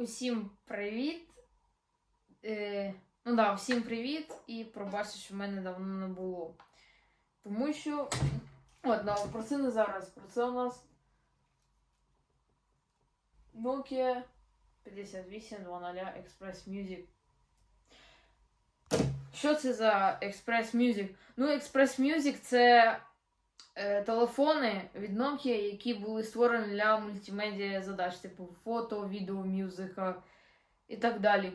Усім привіт. Е, ну да, всім привіт. І пробачте, що в мене давно не було. Тому що. От, да, про це не зараз. Про це у нас Nokia 5800 Express Music. Що це за Express Music? Ну, Express Music це телефони від Nokia, які були створені для мультимедіа задач, типу фото, відео, музика і так далі.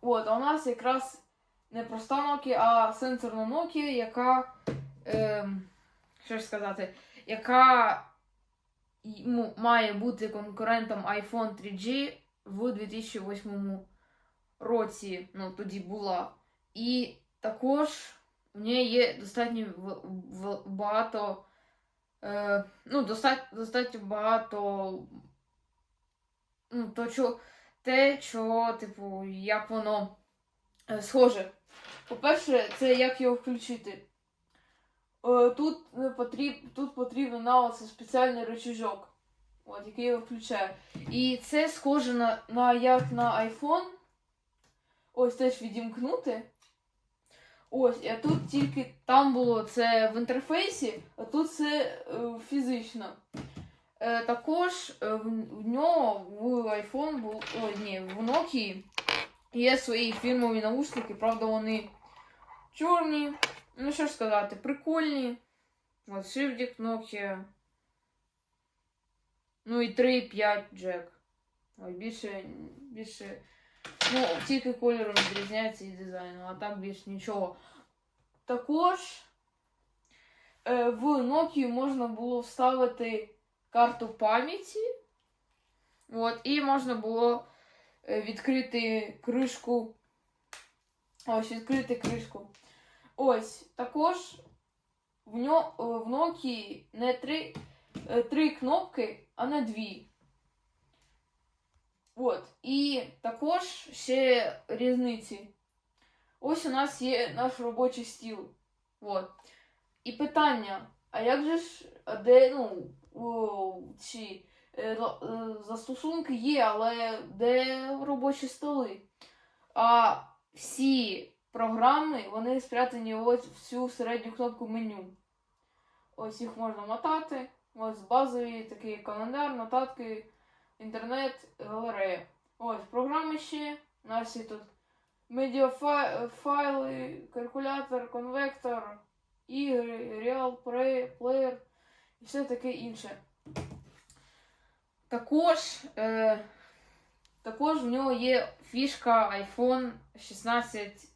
От, а у нас якраз не проста Nokia, а сенсорна Nokia, яка. Е, що ж сказати, яка ну, має бути конкурентом iPhone 3G в 2008 році. Ну, тоді була. І також у неї є достатньо багато. Е, ну, достатньо, достатньо багато. Ну, то, що, те, що, типу, як воно е, схоже. По-перше, це як його включити. Е, Тут, не потріб, тут потрібен на спеціальний рычажок, от, який його включає. І це схоже на, на як на iPhone. Ось теж відімкнути. Ось, а тут тільки там було це в інтерфейсі, а тут це е, фізично. Е, також е, в, нього в iPhone був. Ой, ні, в Nokia є свої фірмові наушники, правда, вони чорні. Ну, що ж сказати, прикольні. От, шифдік Nokia. Ну і 3,5 джек. Ой, більше, більше. Ну, тільки кольором відрізняється і дизайном, а так більш нічого. Також е, в Nokia можна було вставити карту пам'яті. От, і можна було е, відкрити кришку. Ось, відкрити кришку. Ось, також в, ньо, е, в Nokia не три, е, три кнопки, а не дві. От. І також ще різниці. Ось у нас є наш робочий стіл. От. І питання: а як же ж, де, ну, о, ці е, е, застосунки є, але де робочі столи? А всі програми, вони спрятані ось в цю середню кнопку меню. Ось їх можна мотати. Ось базові такі календар, нотатки, інтернет, галерея. Ось програми ще. У нас є тут медіафайли, калькулятор, конвектор, ігри, реал плеєр і все таке інше. Також, е, також в нього є фішка iPhone 16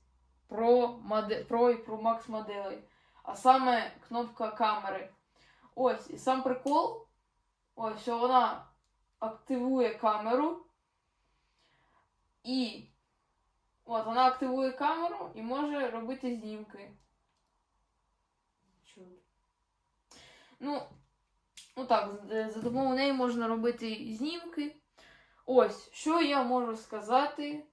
Pro, Pro і Pro Max моделей. А саме кнопка камери. Ось, і сам прикол, ось, що вона активує камеру. І от вона активує камеру і може робити знімки. Чудо. Ну, ну так, за допомогою неї можна робити знімки. Ось, що я можу сказати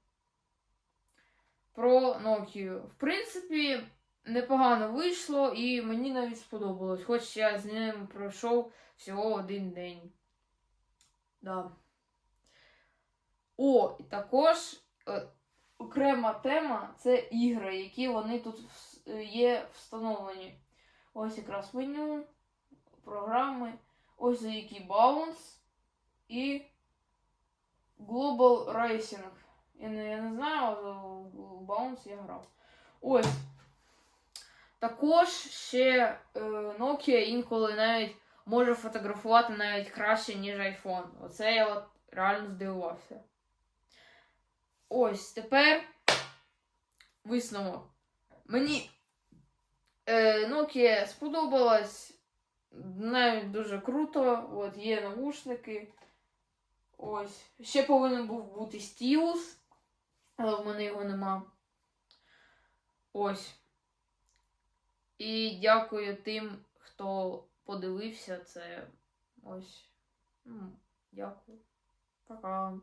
про Nokia. В принципі, непогано вийшло і мені навіть сподобалось, хоч я з ним пройшов всього один день. Да. О, і також е, окрема тема це ігри, які вони тут е, є встановлені. Ось якраз меню, програми, ось які Bounce і Global Racing. Я не, я не знаю, але Bounce я грав. Ось. Також ще е, Nokia інколи навіть може фотографувати навіть краще, ніж iPhone. Оце я от реально здивувався. Ось тепер висновок. Мені е, Nokia сподобалась. Навіть дуже круто. От є навушники. Ось. Ще повинен був бути стілус, але в мене його нема. Ось. І дякую тим, хто подивився це. Ось. Ну, дякую. Пока.